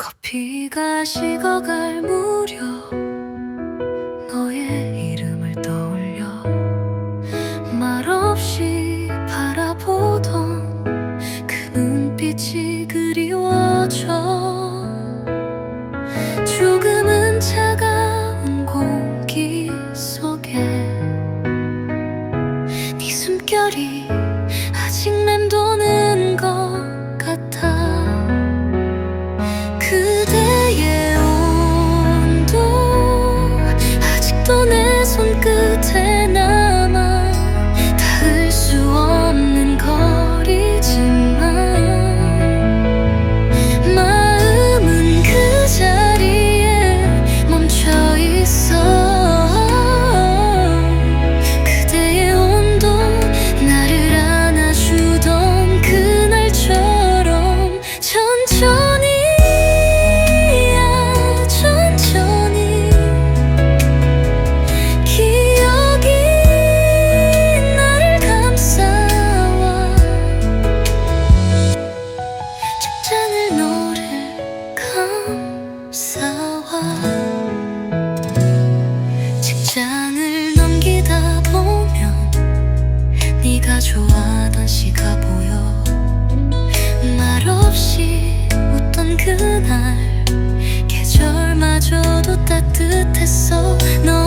커피가 식어갈 무렵 너의 이름을 떠올려 말없이 바라보던 그 눈빛이 그리워져 조금은 차가운 공기 속에 네 숨결이 좋아하던 시가 보여. 말없이 웃던 그날 계절마저도 따뜻했어. 너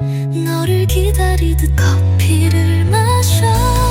너를 기다리듯 커피를 마셔.